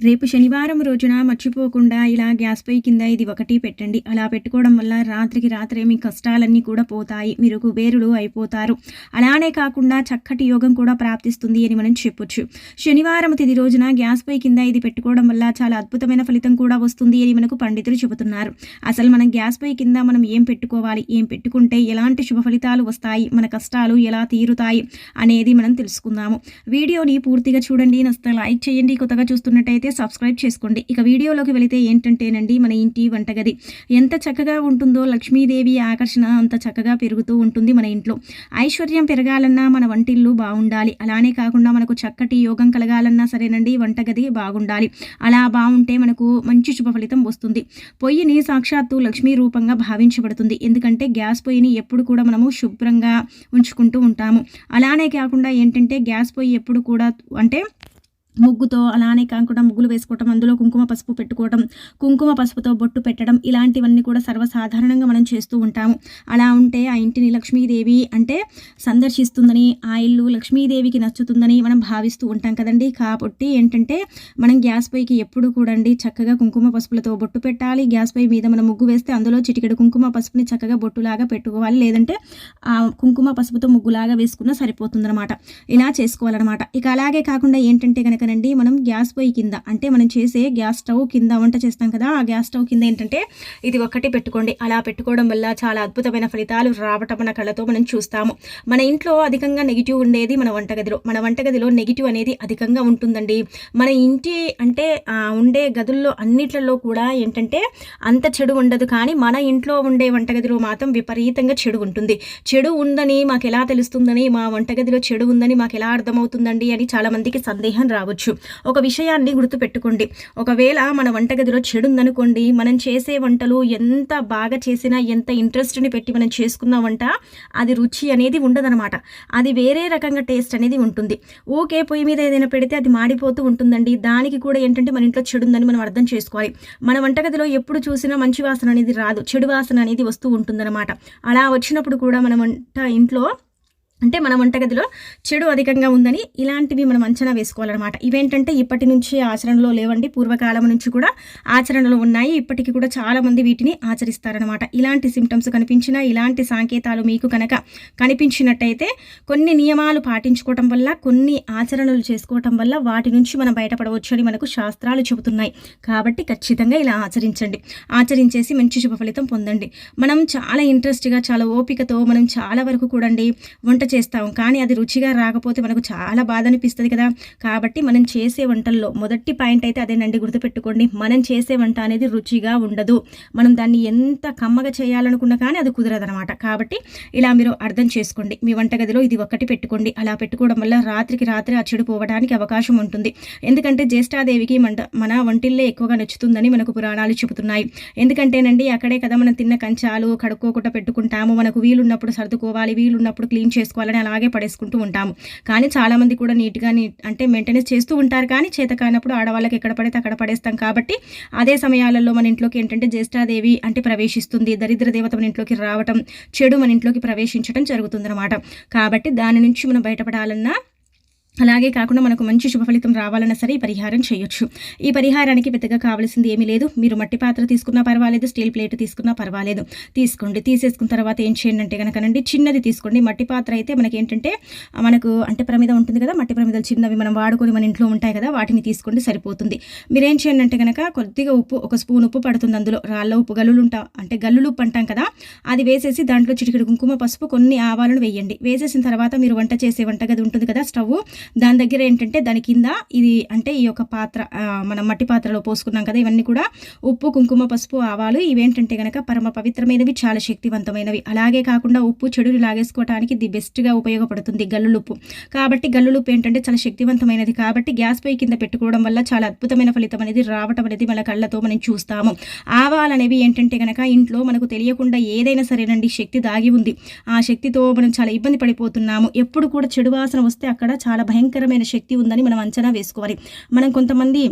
రేపు శనివారం రోజున మర్చిపోకుండా ఇలా గ్యాస్ పై కింద ఇది ఒకటి పెట్టండి. అలా పెట్టుకోవడం వల్ల రాత్రికి రాత్రే మీ కష్టాలన్నీ కూడా పోతాయి. మీరు కుబేరులు అయిపోతారు. అలానే కాకుండా చక్కటి యోగం కూడా ప్రాప్తిస్తుంది అని మనం చెప్పొచ్చు. శనివారం తిది రోజున గ్యాస్ పై కింద ఇది పెట్టుకోవడం వల్ల చాలా అద్భుతమైన ఫలితం కూడా వస్తుంది అని మనకు పండితులు చెబుతున్నారు. అసలు మనం గ్యాస్ పై కింద మనం ఏం పెట్టుకోవాలి? ఏం పెట్టుకుంటే ఎలాంటి శుభ ఫలితాలు వస్తాయి? మన కష్టాలు ఎలా తీరుతాయి? అనేది మనం తెలుసుకుందాము. వీడియోని పూర్తిగా చూడండి. నస్తే లైక్ చేయండి. కొత్తగా చూస్తున్నట్టయితే సబ్స్క్రైబ్ చేసుకోండి. ఇక వీడియోలోకి వెళితే ఏంటంటేనండి మన ఇంటి వంటగది. ఎంత చక్కగా ఉంటుందో లక్ష్మీదేవి ఆకర్షణ అంత చక్కగా పెరుగుతూ ఉంటుంది మన ఇంట్లో. ఐశ్వర్యం పెరగాలన్నా మన వంటిల్లు బాగుండాలి. అలానే కాకుండా మనకు చక్కటి యోగం కలగాలన్నా సరేనండి వంటగది బాగుండాలి. అలా బాగుంటే మనకు మంచి శుభ ఫలితం వస్తుంది. పొయ్యిని సాక్షాత్తు లక్ష్మీ రూపంగా భావించబడుతుంది. ఎందుకంటే గ్యాస్ పొయ్యిని ఎప్పుడు కూడా మనము శుభ్రంగా ఉంచుకుంటూ ఉంటాము. అలానే కాకుండా ఏంటంటే గ్యాస్ పొయ్యి ఎప్పుడు కూడా అంటే ముగ్గుతో అలానే కాకుండా ముగ్గులు వేసుకోవటం అందులో కుంకుమ పసుపు పెట్టుకోవటం కుంకుమ పసుపుతో బొట్టు పెట్టడం ఇలాంటివన్నీ కూడా సర్వసాధారణంగా మనం చేస్తూ ఉంటాము. అలా ఉంటే ఆ ఇంటిని లక్ష్మీదేవి అంటే సందర్శిస్తుందని ఆ ఇల్లు లక్ష్మీదేవికి నచ్చుతుందని మనం భావిస్తూ ఉంటాం కదండి. కాబట్టి ఏంటంటే మనం గ్యాస్ పొయ్యికి ఎప్పుడు కూడండి చక్కగా కుంకుమ పసుపులతో బొట్టు పెట్టాలి. గ్యాస్ పొయ్యి మీద మనం ముగ్గు వేస్తే అందులో చిటికెడు కుంకుమ పసుపుని చక్కగా బొట్టులాగా పెట్టుకోవాలి. లేదంటే ఆ కుంకుమ పసుపుతో ముగ్గులాగా వేసుకున్నా సరిపోతుందన్నమాట. ఇలా చేసుకోవాలన్నమాట. ఇక అలాగే కాకుండా ఏంటంటే కనుక కనుకనండి మనం గ్యాస్ పొయ్యి కింద అంటే మనం చేసే గ్యాస్ స్టవ్ కింద వంట చేస్తాం కదా ఆ గ్యాస్ స్టవ్ కింద ఏంటంటే ఇది ఒకటి పెట్టుకోండి. అలా పెట్టుకోవడం వల్ల చాలా అద్భుతమైన ఫలితాలు రావటం మన కళ్ళతో మనం చూస్తాము. మన ఇంట్లో అధికంగా నెగిటివ్ ఉండేది మన వంటగదిలో. మన వంటగదిలో నెగిటివ్ అనేది అధికంగా ఉంటుందండి. మన ఇంటి అంటే ఉండే గదుల్లో అన్నిట్లలో కూడా ఏంటంటే అంత చెడు ఉండదు. కానీ మన ఇంట్లో ఉండే వంటగదిలో మాత్రం విపరీతంగా చెడు ఉంటుంది. చెడు ఉందని మాకు ఎలా తెలుస్తుందని మా వంటగదిలో చెడు ఉందని మాకు ఎలా అర్థమవుతుందండి అని చాలామందికి సందేహం రావచ్చు. కావచ్చు. ఒక విషయాన్ని గుర్తుపెట్టుకోండి. ఒకవేళ మన వంటగదిలో చెడు ఉందనుకోండి మనం చేసే వంటలు ఎంత బాగా చేసినా ఎంత ఇంట్రెస్ట్ని పెట్టి మనం చేసుకున్న వంట అది రుచి అనేది ఉండదనమాట అది వేరే రకంగా టేస్ట్ అనేది ఉంటుంది. ఓకే పొయ్యి మీద ఏదైనా పెడితే అది మాడిపోతూ ఉంటుందండి. దానికి కూడా ఏంటంటే మన ఇంట్లో చెడు ఉందని మనం అర్థం చేసుకోవాలి. మన వంటగదిలో ఎప్పుడు చూసినా మంచి వాసన అనేది రాదు. చెడు వాసన అనేది వస్తూ ఉంటుందన్నమాట. అలా వచ్చినప్పుడు కూడా మన వంట ఇంట్లో అంటే మన వంటగదిలో చెడు అధికంగా ఉందని ఇలాంటివి మనం అంచనా వేసుకోవాలన్నమాట. ఇవేంటంటే ఇప్పటి నుంచి ఆచరణలో లేవండి. పూర్వకాలం నుంచి కూడా ఆచరణలో ఉన్నాయి. ఇప్పటికీ కూడా చాలామంది వీటిని ఆచరిస్తారనమాట ఇలాంటి సిమ్టమ్స్ కనిపించిన ఇలాంటి సాంకేతాలు మీకు కనుక కనిపించినట్టయితే కొన్ని నియమాలు పాటించుకోవటం వల్ల కొన్ని ఆచరణలు చేసుకోవటం వల్ల వాటి నుంచి మనం బయటపడవచ్చు అని మనకు శాస్త్రాలు చెబుతున్నాయి. కాబట్టి ఖచ్చితంగా ఇలా ఆచరించండి. ఆచరించేసి మంచి శుభ ఫలితం పొందండి. మనం చాలా ఇంట్రెస్ట్గా చాలా ఓపికతో మనం చాలా వరకు కూడండి వంట చేస్తాం. కానీ అది రుచిగా రాకపోతే మనకు చాలా బాధ అనిపిస్తుంది కదా. కాబట్టి మనం చేసే వంటల్లో మొదటి పాయింట్ అయితే అదేనండి గుర్తుపెట్టుకోండి. మనం చేసే వంట అనేది రుచిగా ఉండదు. మనం దాన్ని ఎంత కమ్మగా చేయాలనుకున్నా కానీ అది కుదరదనమాట కాబట్టి ఇలా మీరు అర్థం చేసుకోండి. మీ వంటగదిలో ఇది ఒక్కటి పెట్టుకోండి. అలా పెట్టుకోవడం వల్ల రాత్రికి రాత్రి ఆ పోవడానికి అవకాశం ఉంటుంది. ఎందుకంటే జ్యేష్ఠాదేవికి మంట మన వంటిల్లే ఎక్కువగా నచ్చుతుందని మనకు పురాణాలు చెబుతున్నాయి. ఎందుకంటేనండి అక్కడే కదా మనం తిన్న కంచాలు కడుక్కోకుండా పెట్టుకుంటాము. మనకు వీలున్నప్పుడు సర్దుకోవాలి వీలున్నప్పుడు క్లీన్ చేసుకోవాలి. వాళ్ళని అలాగే పడేసుకుంటూ ఉంటాము. కానీ చాలామంది కూడా నీట్గా నీ అంటే మెయింటెనెన్స్ చేస్తూ ఉంటారు కానీ చేత కానప్పుడు ఆడవాళ్ళకి ఎక్కడ పడితే అక్కడ పడేస్తాం కాబట్టి అదే సమయాలలో మన ఇంట్లోకి ఏంటంటే జ్యేష్ఠాదేవి అంటే ప్రవేశిస్తుంది. దరిద్ర దేవత మన ఇంట్లోకి రావటం చెడు మన ఇంట్లోకి ప్రవేశించడం జరుగుతుందన్నమాట. కాబట్టి దాని నుంచి మనం బయటపడాలన్నా అలాగే కాకుండా మనకు మంచి శుభ ఫలితం రావాలన్నా సరే ఈ పరిహారం చేయొచ్చు. ఈ పరిహారానికి పెద్దగా కావాల్సింది ఏమీ లేదు. మీరు మట్టి పాత్ర తీసుకున్నా పర్వాలేదు స్టీల్ ప్లేట్ తీసుకున్నా పర్వాలేదు. తీసుకోండి. తీసేసుకున్న తర్వాత ఏం చేయండి అంటే కనుకనండి చిన్నది తీసుకోండి. మట్టి పాత్ర అయితే మనకి ఏంటంటే మనకు అంటే ప్రమిద ఉంటుంది కదా మట్టి ప్రమిదలు చిన్నవి మనం వాడుకొని మన ఇంట్లో ఉంటాయి కదా వాటిని తీసుకోండి సరిపోతుంది. మీరేం చేయండి అంటే కనుక కొద్దిగా ఉప్పు ఒక స్పూన్ ఉప్పు పడుతుంది అందులో. రాళ్ళ ఉప్పు గల్లులు ఉంటా అంటే గల్లులు ఉప్పు అంటాం కదా అది వేసేసి దాంట్లో చిటికిడి కుంకుమ పసుపు కొన్ని ఆవాలను వేయండి. వేసేసిన తర్వాత మీరు వంట చేసే వంటగది ఉంటుంది కదా స్టవ్ దాని దగ్గర ఏంటంటే దాని కింద ఇది అంటే ఈ యొక్క పాత్ర మనం మట్టి పాత్రలో పోసుకున్నాం కదా ఇవన్నీ కూడా ఉప్పు కుంకుమ పసుపు ఆవాలు ఇవేంటంటే కనుక పరమ పవిత్రమైనవి చాలా శక్తివంతమైనవి అలాగే కాకుండా ఉప్పు చెడుని లాగేసుకోవడానికి ది బెస్ట్గా ఉపయోగపడుతుంది గల్లులుప్పు కాబట్టి గల్లులుప్పు ఏంటంటే చాలా శక్తివంతమైనది. కాబట్టి గ్యాస్ పొయ్యి కింద పెట్టుకోవడం వల్ల చాలా అద్భుతమైన ఫలితం అనేది రావటం అనేది మన కళ్ళతో మనం చూస్తాము. ఆవాలు అనేవి ఏంటంటే కనుక ఇంట్లో మనకు తెలియకుండా ఏదైనా సరేనండి శక్తి దాగి ఉంది. ఆ శక్తితో మనం చాలా ఇబ్బంది పడిపోతున్నాము. ఎప్పుడు కూడా చెడు వాసన వస్తే అక్కడ చాలా భయంకరమైన శక్తి ఉందని మనం అంచనా వేసుకోవాలి. మనం కొంతమంది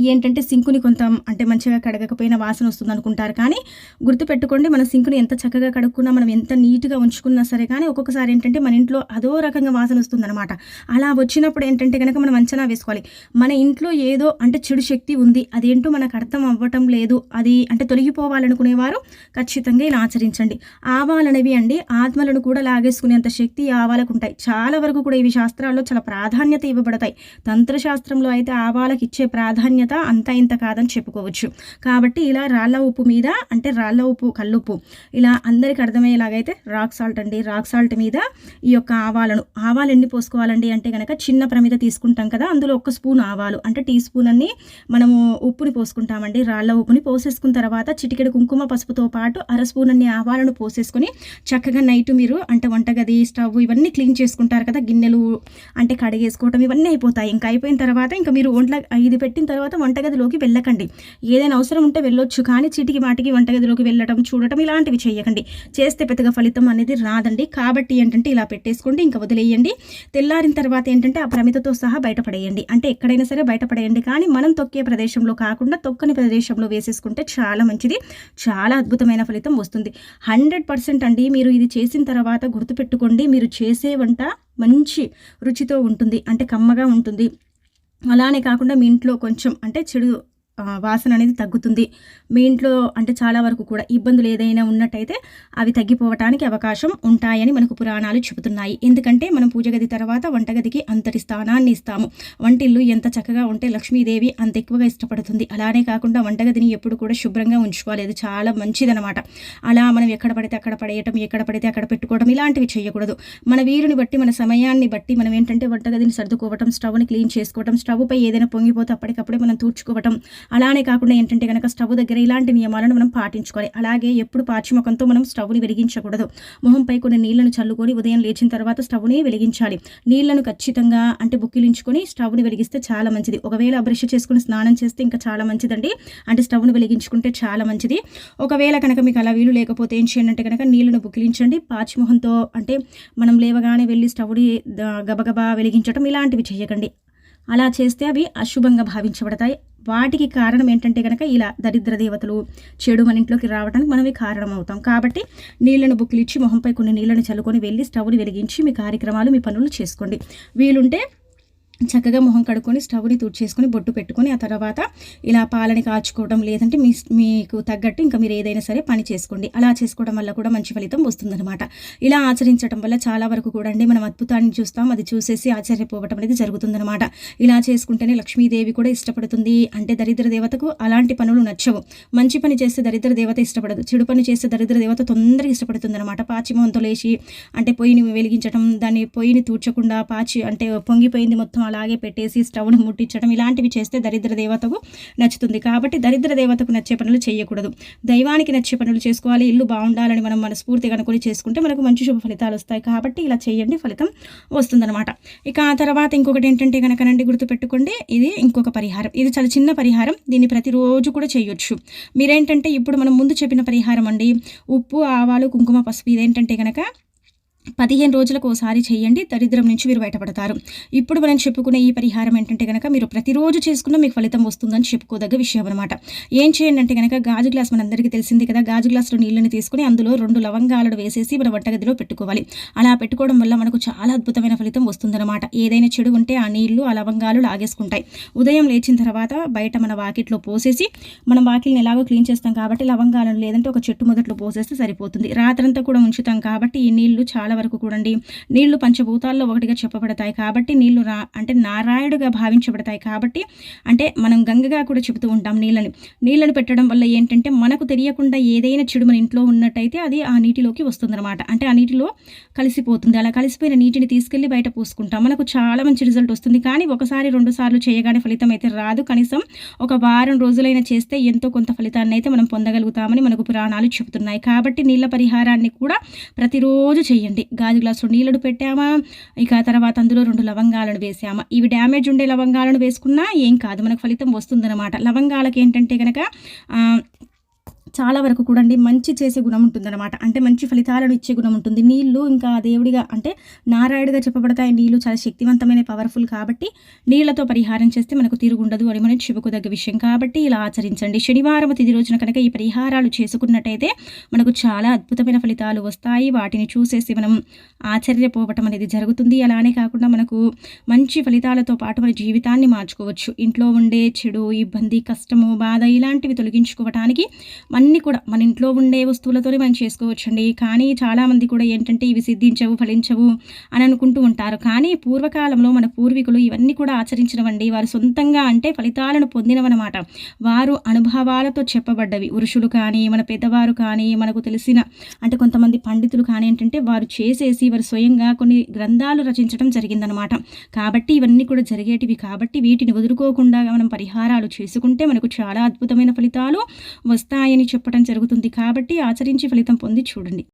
ఏంటంటే సింకుని కొంత అంటే మంచిగా కడగకపోయినా వాసన వస్తుంది అనుకుంటారు కానీ గుర్తుపెట్టుకోండి మన సింకుని ఎంత చక్కగా కడుక్కున్నా మనం ఎంత నీట్గా ఉంచుకున్నా సరే కానీ ఒక్కొక్కసారి ఏంటంటే మన ఇంట్లో అదో రకంగా వాసన వస్తుందన్నమాట. అలా వచ్చినప్పుడు ఏంటంటే కనుక మనం అంచనా వేసుకోవాలి. మన ఇంట్లో ఏదో అంటే చెడు శక్తి ఉంది అదేంటో మనకు అర్థం అవ్వటం లేదు అది అంటే తొలగిపోవాలనుకునేవారు ఖచ్చితంగా ఇలా ఆచరించండి. ఆవాలనేవి అండి ఆత్మలను కూడా లాగేసుకునేంత శక్తి ఆవాలకు ఉంటాయి. చాలా వరకు కూడా ఇవి శాస్త్రాల్లో చాలా ప్రాధాన్యత ఇవ్వబడతాయి. తంత్రశాస్త్రంలో అయితే ఆవాలకు ఇచ్చే ప్రాధాన్యత అంత ఇంత కాదని చెప్పుకోవచ్చు. కాబట్టి ఇలా రాళ్ళ ఉప్పు మీద అంటే రాళ్ళ ఉప్పు కల్లుప్పు ఇలా అందరికి అర్థమయ్యేలాగైతే రాక్ సాల్ట్ అండి. రాక్ సాల్ట్ మీద ఈ యొక్క ఆవాలను ఆవాలు ఎన్ని పోసుకోవాలండి అంటే కనుక చిన్న ప్రమిద తీసుకుంటాం కదా అందులో ఒక స్పూన్ ఆవాలు అంటే టీ స్పూన్ అన్ని మనము ఉప్పుని పోసుకుంటామండి. రాళ్ళ ఉప్పుని పోసేసుకున్న తర్వాత చిటికెడు కుంకుమ పసుపుతో పాటు అర స్పూన్ అన్ని ఆవాలను పోసేసుకొని చక్కగా నైట్ మీరు అంటే వంటగది స్టవ్ ఇవన్నీ క్లీన్ చేసుకుంటారు కదా గిన్నెలు అంటే కడిగేసుకోవటం ఇవన్నీ అయిపోతాయి. ఇంకా అయిపోయిన తర్వాత ఇంకా మీరు ఒంట్లో ఇది పెట్టిన తర్వాత వంటగదిలోకి వెళ్ళకండి. ఏదైనా అవసరం ఉంటే వెళ్ళొచ్చు కానీ చీటికి మాటికి వంటగదిలోకి వెళ్ళటం చూడటం ఇలాంటివి చేయకండి చేస్తే పెద్దగా ఫలితం అనేది రాదండి. కాబట్టి ఏంటంటే ఇలా పెట్టేసుకోండి ఇంకా వదిలేయండి. తెల్లారిన తర్వాత ఏంటంటే ఆ ప్రమితతో సహా బయటపడేయండి. అంటే ఎక్కడైనా సరే బయటపడేయండి కానీ మనం తొక్కే ప్రదేశంలో కాకుండా తొక్కని ప్రదేశంలో వేసేసుకుంటే చాలా మంచిది. చాలా అద్భుతమైన ఫలితం వస్తుంది. హండ్రెడ్ పర్సెంట్ అండి మీరు ఇది చేసిన తర్వాత గుర్తుపెట్టుకోండి. మీరు చేసే వంట మంచి రుచితో ఉంటుంది అంటే కమ్మగా ఉంటుంది. అలానే కాకుండా మీ ఇంట్లో కొంచెం అంటే చెడు వాసన అనేది తగ్గుతుంది. మీ ఇంట్లో అంటే చాలా వరకు కూడా ఇబ్బందులు ఏదైనా ఉన్నట్టయితే అవి తగ్గిపోవటానికి అవకాశం ఉంటాయని మనకు పురాణాలు చెబుతున్నాయి. ఎందుకంటే మనం పూజ గది తర్వాత వంటగదికి అంతటి స్థానాన్ని ఇస్తాము. వంటిల్లు ఎంత చక్కగా ఉంటే లక్ష్మీదేవి అంత ఎక్కువగా ఇష్టపడుతుంది. అలానే కాకుండా వంటగదిని ఎప్పుడు కూడా శుభ్రంగా ఉంచుకోవాలి. అది చాలా మంచిదనమాట. అలా మనం ఎక్కడ పడితే అక్కడ పడేయటం ఎక్కడ పడితే అక్కడ పెట్టుకోవడం ఇలాంటివి చేయకూడదు. మన వీరుని బట్టి మన సమయాన్ని బట్టి మనం ఏంటంటే వంటగదిని సర్దుకోవటం స్టవ్ని క్లీన్ చేసుకోవటం స్టవ్ పై ఏదైనా పొంగిపోతే అప్పటికప్పుడే మనం తూర్చుకోవటం అలానే కాకుండా ఏంటంటే కనుక స్టవ్ దగ్గర ఇలాంటి నియమాలను మనం పాటించుకోవాలి. అలాగే ఎప్పుడు పాచిముఖంతో మనం స్టవ్ని వెలిగించకూడదు. మొహంపై కొన్ని నీళ్ళను చల్లుకొని ఉదయం లేచిన తర్వాత స్టవ్ని వెలిగించాలి. నీళ్ళను ఖచ్చితంగా అంటే బుక్కిలించుకొని స్టవ్ని వెలిగిస్తే చాలా మంచిది. ఒకవేళ బ్రష్ చేసుకుని స్నానం చేస్తే ఇంకా చాలా మంచిదండి. అంటే స్టవ్ను వెలిగించుకుంటే చాలా మంచిది. ఒకవేళ కనుక మీకు అలా వీలు లేకపోతే ఏం చేయండి అంటే కనుక నీళ్ళను బుక్కిలించండి. పాచిమొహంతో అంటే మనం లేవగానే వెళ్ళి స్టవ్ని గబగబా వెలిగించడం ఇలాంటివి చేయకండి. అలా చేస్తే అవి అశుభంగా భావించబడతాయి. వాటికి కారణం ఏంటంటే కనుక ఇలా దరిద్ర దేవతలు చెడు మన ఇంట్లోకి రావడానికి మనమే కారణం అవుతాం కాబట్టి నీళ్ళను బుక్కులు ఇచ్చి మొహంపై కొన్ని నీళ్ళను చల్లుకొని వెళ్ళి స్టవ్ని వెలిగించి మీ కార్యక్రమాలు మీ పనులు చేసుకోండి. వీలుంటే చక్కగా మొహం కడుక్కొని స్టవ్ని తుడిచేసుకొని బొట్టు పెట్టుకొని ఆ తర్వాత ఇలా పాలని కాచుకోవడం లేదంటే మీ మీకు తగ్గట్టు ఇంకా మీరు ఏదైనా సరే పని చేసుకోండి. అలా చేసుకోవడం వల్ల కూడా మంచి ఫలితం వస్తుందన్నమాట. ఇలా ఆచరించడం వల్ల చాలా వరకు కూడా అండి మనం అద్భుతాన్ని చూస్తాం. అది చూసేసి ఆశ్చర్యపోవటం అనేది జరుగుతుందన్నమాట. ఇలా చేసుకుంటేనే లక్ష్మీదేవి కూడా ఇష్టపడుతుంది. అంటే దరిద్ర దేవతకు అలాంటి పనులు నచ్చవు. మంచి పని చేస్తే దరిద్ర దేవత ఇష్టపడదు. చెడు పని చేస్తే దరిద్ర దేవత తొందరగా ఇష్టపడుతుందన్నమాట. పాచి పాచిమోహంతో లేచి అంటే పొయ్యిని వెలిగించడం దాన్ని పొయ్యిని తూడ్చకుండా పాచి అంటే పొంగిపోయింది మొత్తం అలాగే పెట్టేసి స్టవ్ను ముట్టించడం ఇలాంటివి చేస్తే దరిద్ర దేవతకు నచ్చుతుంది. కాబట్టి దరిద్ర దేవతకు నచ్చే పనులు చేయకూడదు. దైవానికి నచ్చే పనులు చేసుకోవాలి. ఇల్లు బాగుండాలని మనం మనస్ఫూర్తిగా అనుకుని చేసుకుంటే మనకు మంచి శుభ ఫలితాలు వస్తాయి. కాబట్టి ఇలా చేయండి. ఫలితం వస్తుందన్నమాట. ఇక ఆ తర్వాత ఇంకొకటి ఏంటంటే కనుక నండి గుర్తుపెట్టుకోండి. ఇది ఇంకొక పరిహారం. ఇది చాలా చిన్న పరిహారం. దీన్ని ప్రతిరోజు కూడా చేయొచ్చు. మీరేంటంటే ఇప్పుడు మనం ముందు చెప్పిన పరిహారం అండి. ఉప్పు ఆవాలు కుంకుమ పసుపు. ఇదేంటంటే కనుక పదిహేను రోజులకు ఒకసారి చేయండి. దరిద్రం నుంచి మీరు బయటపడతారు. ఇప్పుడు మనం చెప్పుకునే ఈ పరిహారం ఏంటంటే కనుక మీరు ప్రతిరోజు చేసుకున్న మీకు ఫలితం వస్తుందని చెప్పుకోదగ్గ విషయం అనమాట ఏం చేయండి అంటే కనుక గాజు గ్లాస్ మనందరికీ తెలిసింది కదా గాజు గ్లాసులో నీళ్ళని తీసుకుని అందులో రెండు లవంగాలను వేసేసి మన వంటగదిలో పెట్టుకోవాలి. అలా పెట్టుకోవడం వల్ల మనకు చాలా అద్భుతమైన ఫలితం వస్తుందన్నమాట. ఏదైనా చెడు ఉంటే ఆ నీళ్ళు ఆ లవంగాలు లాగేసుకుంటాయి. ఉదయం లేచిన తర్వాత బయట మన వాకిట్లో పోసేసి మనం వాకిల్ని ఎలాగో క్లీన్ చేస్తాం కాబట్టి లవంగాలను లేదంటే ఒక చెట్టు మొదట్లో పోసేస్తే సరిపోతుంది. రాత్రంతా కూడా ఉంచుతాం కాబట్టి ఈ నీళ్ళు చాలా వరకు కూడండి. నీళ్ళు పంచభూతాల్లో ఒకటిగా చెప్పబడతాయి కాబట్టి నీళ్ళు రా అంటే నారాయణుడుగా భావించబడతాయి కాబట్టి అంటే మనం గంగగా కూడా చెబుతూ ఉంటాం నీళ్ళని. నీళ్ళని పెట్టడం వల్ల ఏంటంటే మనకు తెలియకుండా ఏదైనా చెడు మన ఇంట్లో ఉన్నట్టయితే అది ఆ నీటిలోకి వస్తుందన్నమాట. అంటే ఆ నీటిలో కలిసిపోతుంది. అలా కలిసిపోయిన నీటిని తీసుకెళ్ళి బయట పూసుకుంటాం. మనకు చాలా మంచి రిజల్ట్ వస్తుంది. కానీ ఒకసారి రెండు సార్లు చేయగానే ఫలితం అయితే రాదు. కనీసం ఒక వారం రోజులైనా చేస్తే ఎంతో కొంత ఫలితాన్ని అయితే మనం పొందగలుగుతామని మనకు పురాణాలు చెబుతున్నాయి. కాబట్టి నీళ్ళ పరిహారాన్ని కూడా ప్రతిరోజు చేయండి. గాజు గ్లాసులో నీళ్ళను పెట్టామా? ఇక తర్వాత అందులో రెండు లవంగాలను వేసామా? ఇవి డ్యామేజ్ ఉండే లవంగాలను వేసుకున్నా ఏం కాదు. మనకు ఫలితం వస్తుందన్నమాట. లవంగాలకి ఏంటంటే కనుక చాలా వరకు కూడా అండి మంచి చేసే గుణం ఉంటుందన్నమాట. అంటే మంచి ఫలితాలను ఇచ్చే గుణం ఉంటుంది. నీళ్ళు ఇంకా దేవుడిగా అంటే నారాయణగా చెప్పబడతాయి. నీళ్ళు చాలా శక్తివంతమైన పవర్ఫుల్ కాబట్టి నీళ్ళతో పరిహారం చేస్తే మనకు తిరుగుండదు అని మనం చెప్పుకోదగ్గ విషయం కాబట్టి ఇలా ఆచరించండి. శనివారం తిది రోజున కనుక ఈ పరిహారాలు చేసుకున్నట్టయితే మనకు చాలా అద్భుతమైన ఫలితాలు వస్తాయి. వాటిని చూసేసి మనం ఆశ్చర్యపోవటం అనేది జరుగుతుంది. అలానే కాకుండా మనకు మంచి ఫలితాలతో పాటు మన జీవితాన్ని మార్చుకోవచ్చు. ఇంట్లో ఉండే చెడు ఇబ్బంది కష్టము బాధ ఇలాంటివి తొలగించుకోవటానికి అన్నీ కూడా మన ఇంట్లో ఉండే వస్తువులతోనే మనం చేసుకోవచ్చండి. కానీ చాలామంది కూడా ఏంటంటే ఇవి సిద్ధించవు ఫలించవు అని అనుకుంటూ ఉంటారు. కానీ పూర్వకాలంలో మన పూర్వీకులు ఇవన్నీ కూడా ఆచరించినవండి. వారు సొంతంగా అంటే ఫలితాలను పొందినవన్నమాట. వారు అనుభవాలతో చెప్పబడ్డవి. పురుషులు కానీ మన పెద్దవారు కానీ మనకు తెలిసిన అంటే కొంతమంది పండితులు కానీ ఏంటంటే వారు చేసేసి వారు స్వయంగా కొన్ని గ్రంథాలు రచించడం జరిగిందనమాట కాబట్టి ఇవన్నీ కూడా జరిగేటివి. కాబట్టి వీటిని వదులుకోకుండా మనం పరిహారాలు చేసుకుంటే మనకు చాలా అద్భుతమైన ఫలితాలు వస్తాయని చెప్పడం జరుగుతుంది. కాబట్టి ఆచరించి ఫలితం పొంది చూడండి.